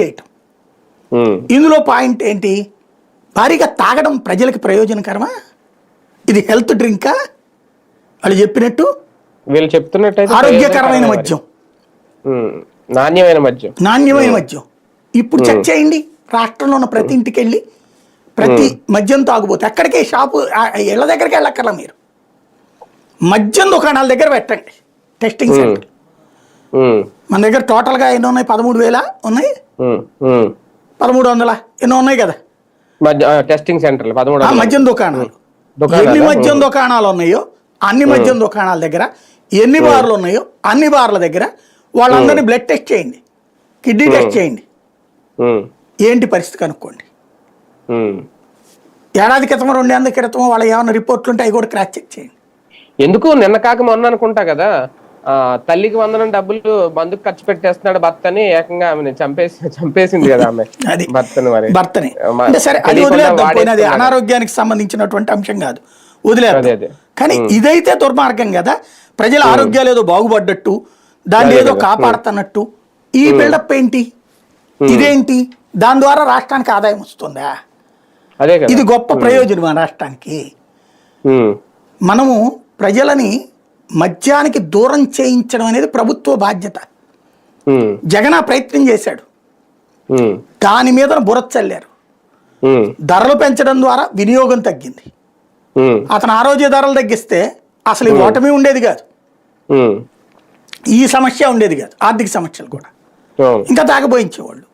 చేయటం? ఇందులో పాయింట్ ఏంటి? భారీగా తాగడం ప్రజలకు ప్రయోజనకరమా? ఇది హెల్త్ డ్రింకా? వాళ్ళు చెప్పినట్టు వీళ్ళు చెప్తున్నట్టయితే ఆరోగ్యకరమైన మద్యం. నాణ్యమైన మద్యం. నాణ్యమైన మద్యం. ఇప్పుడు చెక్ చేయండి. రాష్ట్రంలో ఉన్న ప్రతి ఇంటికి వెళ్ళి ప్రతి మద్యం తాగుబోతే. ఎక్కడికే షాపు ఇళ్ళ దగ్గరికి వెళ్ళక్కర్లా మీరు. మద్యం దుకాణాల దగ్గర పెట్టండి. Testing centre. మన దగ్గర టోటల్గా ఎన్ని ఉన్నాయి? పదమూడు వేల ఉన్నాయి. పదమూడు వందల? ఎన్నో ఉన్నాయి కదా? టెస్టింగ్ సెంటర్లు పదమూడు ఆ వందలు. మద్యం దుకాణాలు? ఎన్ని మద్యం దుకాణాలు ఉన్నాయో అన్ని మద్యం దుకాణాల దగ్గర ఎన్ని బార్లు ఉన్నాయో అన్ని బార్ల దగ్గర వాళ్ళందరినీ బ్లడ్ టెస్ట్ చేయండి. కిడ్నీ టెస్ట్ చేయండి. ఏంటి పరిస్థితి కనుక్కోండి. ఏడాది క్రితం రెండేళ్ళ క్రితం వాళ్ళ ఏమైనా రిపోర్ట్లు ఉంటే అవి కూడా క్రాస్ చెక్ చేయండి. ఎందుకు? నిన్న కాక మొన్న అనుకుంటా కదా. తల్లికి వందనం డబ్బులు బంధుకు ఖర్చు పెట్టేస్తున్నాడు భర్త అని ఏకంగా ఆమెను చంపేసి చంపేసింది కదా ఆమె భర్తని మరి. భర్తని. సరే అది వాడేస్తున్నాడు. అనారోగ్యానికి సంబంధించినటువంటి అంశం కాదు. అదే. కానీ ఇదైతే దుర్మార్గం కదా. ప్రజల ఆరోగ్యాలు ఏదో బాగుపడ్డట్టు దాన్ని ఏదో. కాపాడుతున్నట్టు. ఈ బిల్డప్ ఏంటి? ఇదేంటి? దాని ద్వారా రాష్ట్రానికి ఆదాయం వస్తుందా? ఇది గొప్ప ప్రయోజనం రాష్ట్రానికి. మనము ప్రజలని మద్యానికి దూరం చేయించడం అనేది ప్రభుత్వ బాధ్యత. జగన్ ఆ ప్రయత్నం చేశాడు. దాని మీద బురద చల్లారు. ఉమ్, ధరలు పెంచడం ద్వారా వినియోగం తగ్గింది. అతను ఆ రోజే ధరలు తగ్గిస్తే అసలు ఈ ఓటమి ఉండేది కాదు. ఈ సమస్య ఉండేది కాదు. ఆర్థిక సమస్యలు కూడా. ఇంకా తాగబోయించేవాళ్ళు.